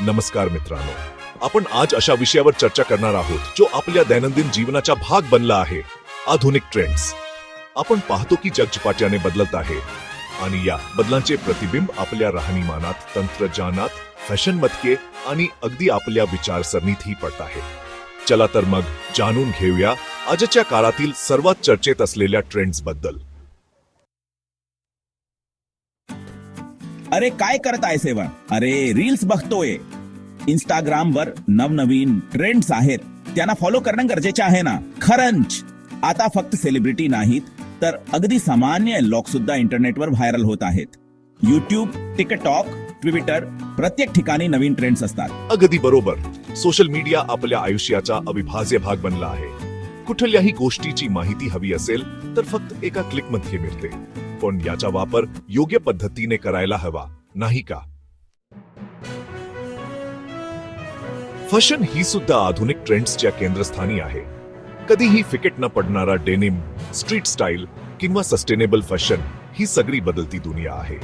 नमस्कार मित्रांनो. आपण आज अशा विषयावर चर्चा करणार आहोत जो आपल्या दैनंदिन जीवनाचा भाग बनला आहे आधुनिक ट्रेंड्स आपण पाहतो की जग झपाट्याने बदलत आहे आणि या बदलांचे प्रतिबिंब आपल्या राहणीमानात तंत्रज्ञानात फॅशन मतके आणि अगदी आपल्या विचारसरणीतही पडत आहे. चला तर मग जाणून घेऊया आजच्या काळातील सर्वात चर्चेत असलेल्या ट्रेंड्सबद्दल. अरे काय करत आहे सेवन अरे रील्स बघतोय. इंस्टाग्राम वर नवनवीन ट्रेंड्स आहेत. त्यांना फॉलो करणं गरजेचे आहे ना? खरंच. आता फक्त सेलिब्रिटी नाहीत तर अगदी सामान्य लोक सुद्धा इंटरनेटवर व्हायरल होत आहेत. युट्यूब टिकटॉक ट्विटर प्रत्येक ठिकाणी नवीन ट्रेंड्स असतात. अगदी बरोबर. सोशल मीडिया आपल्या आयुष्याचा अविभाज्य भाग बनला आहे. कुठल्याही गोष्टीची माहिती हवी असेल तर फक्त एका क्लिकमध्ये मिळते. पण याचा वापर योग्य पद्धतीने करायला हवा नाही का? फॅशन ही सुद्धा आधुनिक ट्रेंड्सच्या केंद्रस्थानी आहे. कधीही फिकेट न पडणारा डेनिम स्ट्रीट स्टाईल किंवा सस्टेनेबल फॅशन ही सगळी बदलती दुनिया आहे.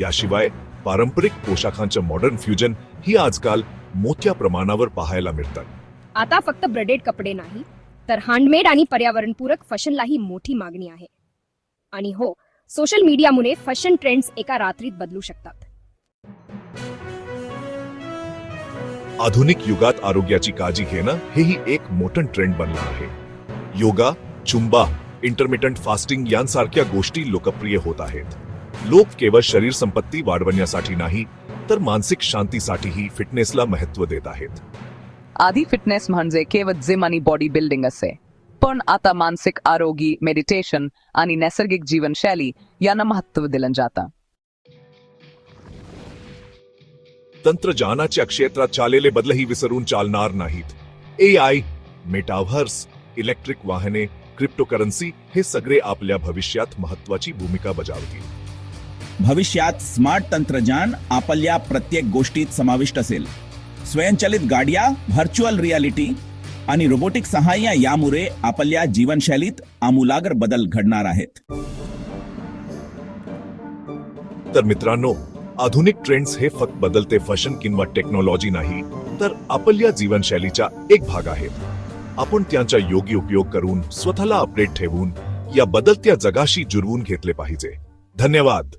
याशिवाय पारंपरिक पोशाखांचं मॉडर्न फ्युजन ही आजकाल मोठ्या प्रमाणावर पाहायला मिळतात. आता फक्त ब्रेडेड कपडे नाही तर हँडमेड आणि पर्यावरणपूरक फॅशनलाही मोठी मागणी आहे. आणि हो सोशल मीडियामुळे फॅशन ट्रेंड्स एका रात्रीत बदलू शकतात. आधुनिक युगात आरोग्याची काळजी घेणं हेही एक मोठं ट्रेंड बनलं आहे. योगा चुंबा इंटरमिटंट फास्टिंग यांसारख्या गोष्टी लोकप्रिय होत आहेत. लोक केवळ शरीर संपत्ती वाढवण्यासाठी नाही तर मानसिक शांतीसाठीही फिटनेसला महत्त्व देत आहेत. आधी फिटनेस म्हणजे केवळ जिम आणि बॉडी बिल्डिंग असे. पण आता मानसिक आरोग्य मेडिटेशन आणि नैसर्गिक जीवनशैली यांना महत्त्व दिलं जातं. तंत्रज्ञानाच्या क्षेत्रात चाललेले बदलही विसरून चालणार नाहीत. ए आय मेटाव्हर्स इलेक्ट्रिक वाहने क्रिप्टोकरन्सी हे सगळे आपल्या भविष्यात महत्वाची भूमिका बजावतील. भविष्यात स्मार्ट तंत्रज्ञान आपल्या प्रत्येक गोष्टीत समाविष्ट असेल. स्वयंचलित गाड्या व्हर्च्युअल रियालिटी आणि रोबोटिक सहाय्य यामुळे आपल्या जीवनशैलीत आमूलाग्र बदल घडणार आहेत. तर मित्रांनो आधुनिक ट्रेंड्स हे फक्त बदलते फॅशन किंवा टेक्नॉलॉजी नाही तर आपल्या जीवनशैलीचा एक भाग आहेत. आपण त्यांचा योग्य उपयोग करून स्वतःला अपडेट ठेवून या बदलत्या जगाशी जुळवून घेतले पाहिजे. धन्यवाद.